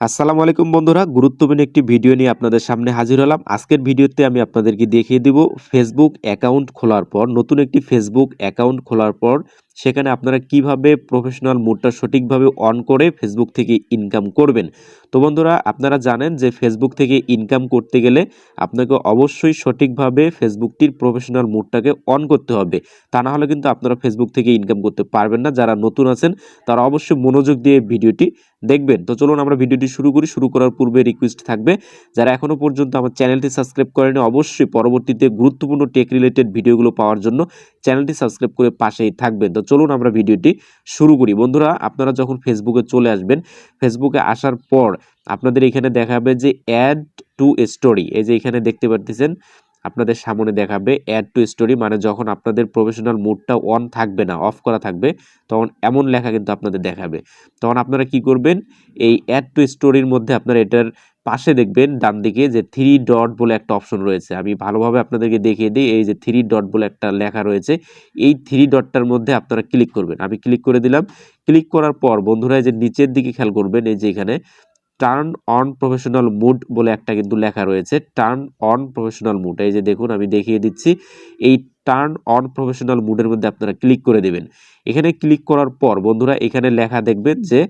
আসসালামু আলাইকুম বন্ধুরা, গুরুত্বপূর্ণ একটি ভিডিও নিয়ে আপনাদের সামনে হাজির হলাম। আজকের ভিডিওতে আমি আপনাদেরকে দেখিয়ে দিব ফেসবুক অ্যাকাউন্ট খোলার পর, নতুন একটি ফেসবুক অ্যাকাউন্ট খোলার পর সেখানে আপনারা কীভাবে প্রফেশনাল মোডটা সঠিকভাবে অন করে ফেসবুক থেকে ইনকাম করবেন? তো বন্ধুরা, আপনারা জানেন যে ফেসবুক থেকে ইনকাম করতে গেলে আপনাকে অবশ্যই সঠিকভাবে ফেসবুকটির প্রফেশনাল মোডটাকে অন করতে হবে। তা না হলে কিন্তু আপনারা ফেসবুক থেকে ইনকাম করতে পারবেন না। যারা নতুন আছেন, তারা অবশ্যই মনোযোগ দিয়ে ভিডিওটি দেখবেন। তো চলুন আমরা ভিডিওটি শুরু করি। শুরু করার পূর্বে রিকোয়েস্ট থাকবে, যারা এখনও পর্যন্ত আমার চ্যানেলটি সাবস্ক্রাইব করেনি অবশ্যই পরবর্তীতে গুরুত্বপূর্ণ টেক রিলেটেড ভিডিওগুলো পাওয়ার জন্য চ্যানেলটি সাবস্ক্রাইব করে পাশেই থাকবেন। তো চলুন আমরা ভিডিওটি শুরু করি। বন্ধুরা, আপনারা যখন ফেসবুকে চলে আসবেন ফেসবুকে আসার পর আপনাদের এখানে দেখাবে যে অ্যাড টু স্টোরি এই যে এখানে দেখতে পারতেছেন, আপনাদের সামনে দেখাবে অ্যাড টু স্টোরি মানে যখন আপনাদের প্রফেশনাল মুডটা অন থাকবে না অফ করা থাকবে, তখন এমন লেখা কিন্তু আপনাদের দেখাবে। তখন আপনারা কি করবেন, এই অ্যাড টু স্টোরির মধ্যে আপনারা এটার পাশে দেখবেন ডান দিকে যে থ্রি ডট বলে একটা অপশন রয়েছে। আমি ভালোভাবে আপনাদেরকে দেখিয়ে দিই, এই যে থ্রি ডট বলে একটা লেখা রয়েছে, এই থ্রি ডটটার মধ্যে আপনারা ক্লিক করবেন। আমি ক্লিক করে দিলাম ক্লিক করার পর বন্ধুরা এই যে নিচের দিকে খেয়াল করবেন, এই যে এখানে টার্ন অন প্রফেশনাল মুড বলে একটা কিন্তু লেখা রয়েছে টার্ন অন প্রফেশনাল মুড এই যে দেখুন, আমি দেখিয়ে দিচ্ছি, এই টার্ন অন প্রফেশনাল মুডের মধ্যে আপনারা ক্লিক করে দেবেন। এখানে ক্লিক করার পর বন্ধুরা এখানে লেখা দেখবেন যে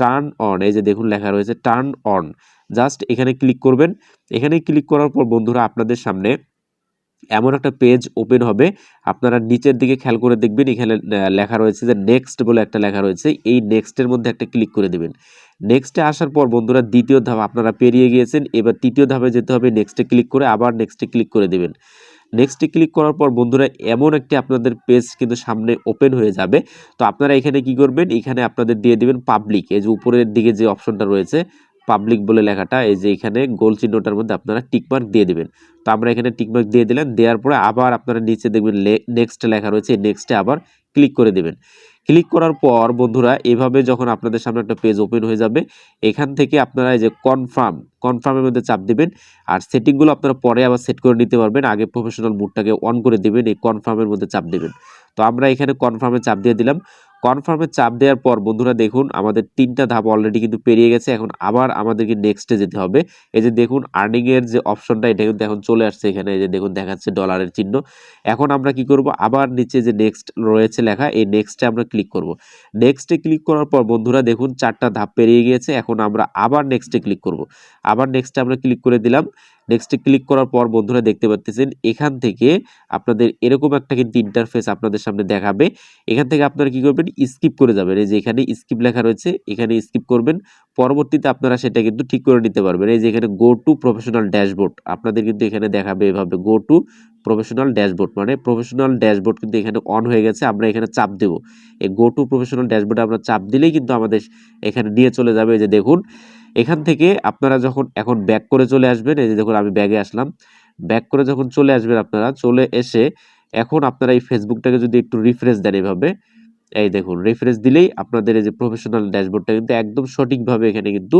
টার্ন অন এই যে দেখুন লেখা রয়েছে টার্ন অন জাস্ট এখানে ক্লিক করবেন। এখানে ক্লিক করার পর বন্ধুরা আপনাদের সামনে এমন একটা পেজ ওপেন হবে। আপনারা নিচের দিকে খেয়াল করে দেখবেন, এখানে লেখা রয়েছে যে নেক্সট বলে একটা লেখা রয়েছে। এই নেক্সটের মধ্যে একটা ক্লিক করে দেবেন। নেক্সটে আসার পর বন্ধুরা দ্বিতীয় ধাপ, আপনারা পেরিয়ে গিয়েছেন, এবার তৃতীয় ধাপে যেতে হবে। নেক্সটে ক্লিক করে আবার নেক্সটে ক্লিক করে দেবেন। নেক্সটে ক্লিক করার পর বন্ধুরা এমন একটি আপনাদের পেজ কিন্তু সামনে ওপেন হয়ে যাবে। তো আপনারা এখানে কি করবেন? এখানে আপনাদের দিয়ে দেবেন পাবলিক এই যে উপরের দিকে যে অপশনটা রয়েছে পাবলিক বলে লেখাটা, এই যে এখানে গোল চিহ্নটার মধ্যে আপনারা টিকমার্ক দিয়ে দেবেন। তো আমরা এখানে টিকমার্ক দিয়ে দিলেন দেওয়ার পরে আবার আপনারা নিচে দেখবেন নেক্সট লেখা রয়েছে নেক্সটে আবার ক্লিক করে দেবেন। ক্লিক করার পর বন্ধুরা, এভাবে যখন আপনাদের সামনে একটা পেজ ওপেন হয়ে যাবে, এখান থেকে আপনারা এই যে কনফার্ম কনফার্মের মধ্যে চাপ দিবেন। আর সেটিংগুলো আপনারা পরে আবার সেট করে নিতে পারবেন। আগে প্রফেশনাল মুডটাকে অন করে দেবেন, এই কনফার্মের মধ্যে চাপ দেবেন। তো আমরা এখানে কনফার্মে চাপ দিয়ে দিলাম। কনফার্মে চাপ দেওয়ার পর, বন্ধুরা দেখুন, আমাদের তিনটা ধাপ অলরেডি কিন্তু পেরিয়ে গেছে। এখন আবার আমাদেরকে নেক্সটে যেতে হবে। এই যে দেখুন আর্নিংয়ের যে অপশনটা এটা কিন্তু এখন চলে আসছে এখানে। এই যে দেখুন, দেখাচ্ছে ডলারের চিহ্ন। এখন আমরা কি করব? আবার নিচে যে নেক্সট রয়েছে লেখা, এই নেক্সটে আমরা ক্লিক করব। নেক্সটে ক্লিক করার পর, বন্ধুরা দেখুন, চারটা ধাপ পেরিয়ে গিয়েছে। এখন আমরা আবার নেক্সটে ক্লিক করব। আবার নেক্সটে আমরা ক্লিক করে দিলাম। নেক্সটে ক্লিক করার পর বন্ধুরা দেখতে পাচ্ছেন এখান থেকে আপনাদের এরকম একটা কিন্তু ইন্টারফেস আপনাদের সামনে দেখাবে। এখান থেকে আপনারা কি করবেন স্কিপ করে যাবেন। এই যে এখানে স্কিপ লেখা রয়েছে, এখানে স্কিপ করবেন। পরবর্তীতে আপনারা সেটা কিন্তু ঠিক করে নিতে পারবেন। এই যে এখানে গো টু প্রফেশনাল ড্যাশবোর্ড আপনাদের কিন্তু এখানে দেখাবে এভাবে গো টু প্রফেশনাল ড্যাশবোর্ড মানে প্রফেশনাল ড্যাশবোর্ড কিন্তু এখানে অন হয়ে গেছে, আমরা এখানে চাপ দেব। এই গো টু প্রফেশনাল ড্যাশবোর্ডে আমরা চাপ দিলেই কিন্তু আমাদের এখানে নিয়ে চলে যাবে। এই যে দেখুন এখান থেকে আপনারা যখন এখন ব্যাক করে চলে আসবেন, এই যে দেখুন আমি ব্যাগে আসলাম। ব্যাক করে যখন চলে আসবেন আপনারা, চলে এসে এখন আপনারা এই ফেসবুকটাকে যদি একটু রিফ্রেশ দেন এভাবে, এই দেখুন রিফ্রেশ দিলেই আপনাদের এই যে প্রফেশনাল ড্যাশবোর্ডটা কিন্তু একদম সঠিকভাবে এখানে কিন্তু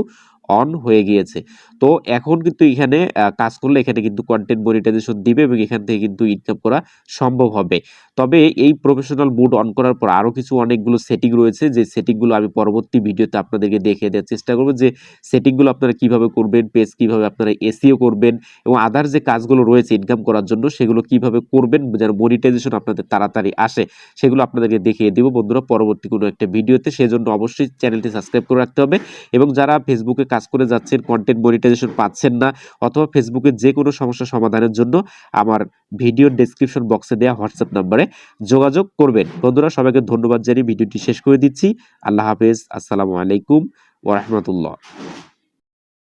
অন হয়ে গিয়েছে। তো এখন কিন্তু এখানে কাজ করলে এখানে কিন্তু কন্টেন্ট মনিটাইজেশন দিবে এবং এখান থেকে কিন্তু ইনকাম করা সম্ভব হবে। তবে এই প্রফেশনাল মুড অন করার পর আরও কিছু অনেকগুলো সেটিং রয়েছে। যে সেটিংগুলো আমি পরবর্তী ভিডিওতে আপনাদেরকে দেখিয়ে দেওয়ার চেষ্টা করব যে সেটিংগুলো আপনারা কীভাবে করবেন পেজ কীভাবে আপনারা এসিও করবেন এবং আদার যে কাজগুলো রয়েছে ইনকাম করার জন্য সেগুলো কীভাবে করবেন, যেন মনিটাইজেশন আপনাদের তাড়াতাড়ি আসে, সেগুলো আপনাদেরকে দেখিয়ে দিব। বন্ধুরা, পরবর্তী কোনো একটা ভিডিওতে, সেজন্য অবশ্যই চ্যানেলটি সাবস্ক্রাইব করে রাখতে হবে এবং যারা ফেসবুকে কাজ করে যাচ্ছেন কন্টেন্ট মনিটাইজেশন পাচ্ছেন না অথবা ফেসবুকে যে কোনো সমস্যা সমাধানের জন্য আমার ভিডিও ডেসক্রিপশন বক্সে দেওয়া হোয়াটসঅ্যাপ নাম্বারে যোগাযোগ করবেন। বন্ধুরা, সবাইকে ধন্যবাদ জানিয়ে ভিডিওটি শেষ করে দিচ্ছি। আল্লাহ হাফেজ। আসসালামু আলাইকুম ওরহমতুল্লাহ